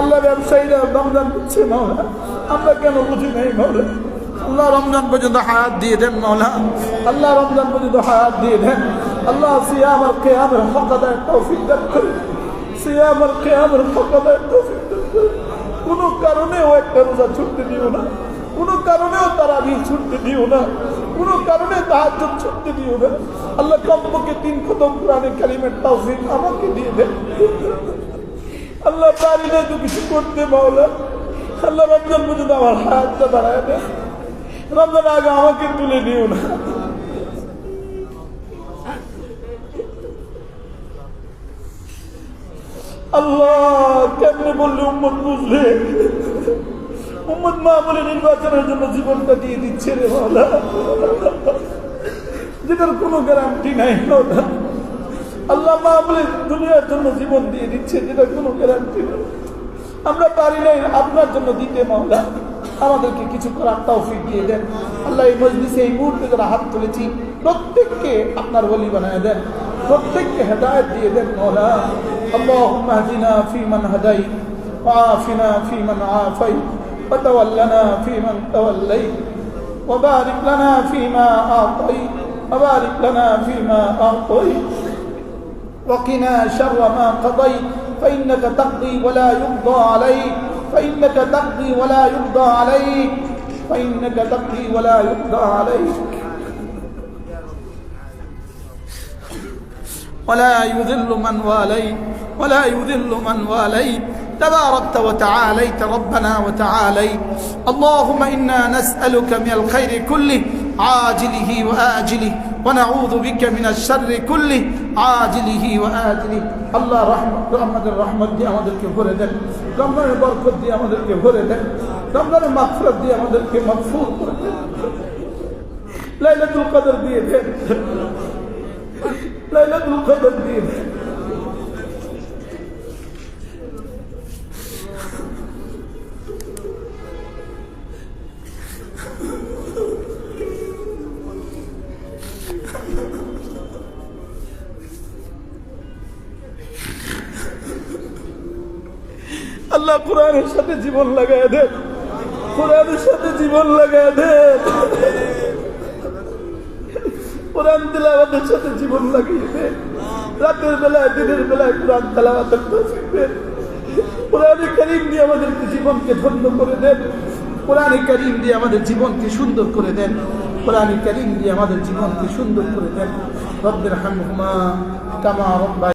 আল্লাহ ব্যবসায়ীরা রমজান দিচ্ছে মাওলা। আমরা কেন বুঝি নাই, মাওলা? আল্লাহ রমজান পর্যন্ত হায়াত দিয়ে দেন, মাওলা। আল্লাহ রমজান পর্যন্ত হায়াত দিয়ে দেন। আল্লাহ সিয়াম আর কেয়ামের হক আদায় তৌফিক দান করে সিয়াম আর কেয়ামের হক আদায় তৌফিক দান করে কোনো কারণেও একটা রোজা ছুটতে দিও না। কোনো কারণেও তারা ছুটতে দিও না। কোনো কারণে তাহার ছুটতে দিও না। আল্লাহ কমপক্ষে তিন খতম কোরআনে কালিমের তৌফিক আমাকে দিয়ে দেন। আল্লাহ পারি না তো কিছু করতে মাওলা আল্লাহ রমজান পর্যন্ত আমার হাতটা বাড়ায় দেন রমজান আগে আমাকে তুলে নিও না। আল্লাহ কেমনে বললে উম্মত বুঝলে? উম্মত মা বলে নির্বাচনের জন্য জীবনটা দিয়ে দিচ্ছে রে মাওলা যেটার কোনো গ্যারান্টি নাই মাওলা আল্লাহ মা বলে দুনিয়ার জন্য জীবন দিয়ে দিচ্ছে যেটা কোনো গ্যারান্টি নেই আমরা পারি নাই আপনার জন্য দিতে মাওলা আমাদেরকে কিছু করার তৌফিক দিয়ে দেন আল্লাহ এই মজলিসে এই মুহূর্তে যারা হাত তুলেছি প্রত্যেককে আপনার বলি বানায় দেন প্রত্যেককে হেদায়ত দিয়ে দেন মৌলা اللهم اهدنا فيمن هديت وعافنا فيمن عافيت وتولنا فيمن توليت وبارك لنا فيما أعطيت وبارك لنا فيما أعطيت وقنا شر ما قضيت. فإنك تقضي ولا يقضى عليك. فإنك تقضي ولا يقضى عليك. فإنك تقضي ولا يقضى عليك. ولا يذل من واليت. ولا يذل من واليت. تباركت وتعاليت ربنا وتعاليت. اللهم إنا نسألك من الخير كله عاجله وآجله. ونعوذ بك من الشر كله عاجله واجله আল্লাহ রহমত আমাদের রহমত দিয়ে আমাদেরকে ভরে দেন রমজানের বরকত দিয়ে আমাদেরকে ভরে দেন রমজানের মাগফিরাত দিয়ে আমাদেরকে মাগফুর করে দেন লাইলাতুল কদর দিয়ে দেন লাইলাতুল কদর দিয়ে দেন আল্লাহ কোরআনের সাথে জীবন লাগায় দেন কোরআনের সাথে জীবন লাগায় দেন কোরআন সাথে জীবন লাগিয়ে দেন রাতের বেলায়, দিনের বেলায় কোরআন দেন কোরআনে দিয়ে আমাদেরকে জীবনকে ধন্য করে দেন। কোরআনে কারিম দিয়ে আমাদের জীবনকে সুন্দর করে দেন। কোরআনে কারিম দিয়ে আমাদের জীবনকে সুন্দর করে দেন। রব্বের হামহুমা কামা রব্বা